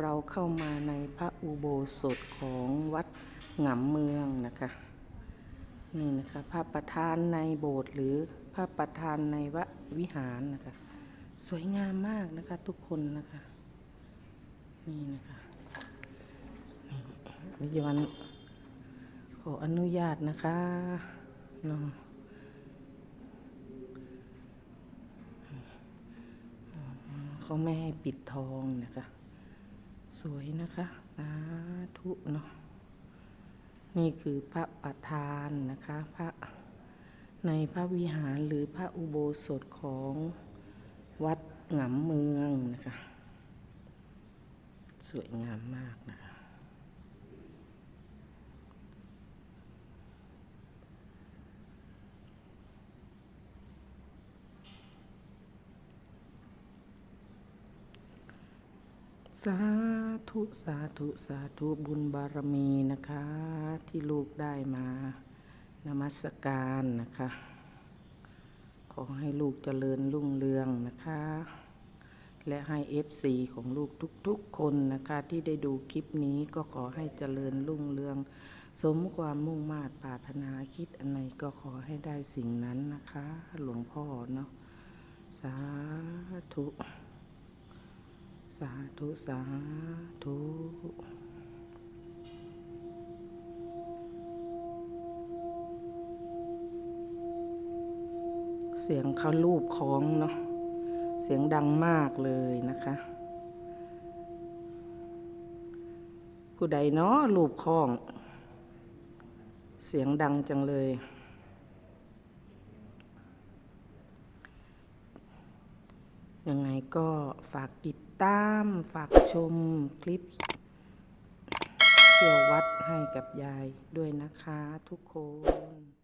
เราเข้ามาในพระอุโบสถของวัดหงำเมืองนะคะนี่นะคะพระประธานในโบสถ์หรือพระประธานในววิหารนะคะ สวยงามมากนะคะทุกคนนะคะนี่นะคะนี่วิวันขออนุญาตนะคะเนาะเขาไม่ให้ปิดทองนะคะ วยนะคะสาธุเนาะนี่คือพระประธานนะคะ พระในพระวิหารหรือพระอุโบสถของวัดหงำเมืองนะคะ สวยงามมากนะคะ สาธุสาธุสาธุบุญบารมีนะคะ ที่ลูกได้มานมัสการนะคะ ขอให้ลูกเจริญรุ่งเรืองนะคะ และให้เอฟซีของลูกทุกๆคนนะคะ ที่ได้ดูคลิปนี้ก็ขอให้เจริญรุ่งเรือง สมความมุ่งมา่ปรารถนาคิดอันไหนก็ขอให้ได้สิ่งนั้นนะคะ หลวงพ่อเนาะสาธุ สาธุ สาธุเสียงเขาลูบของเนาะ เสียงดังมากเลยนะคะ ผู้ใดเนาะลูบคล้อง เสียงดังจังเลย ยังไงก็ฝากติดตาม ฝากชมคลิปเที่ยววัดให้กับยายด้วยนะคะทุกคน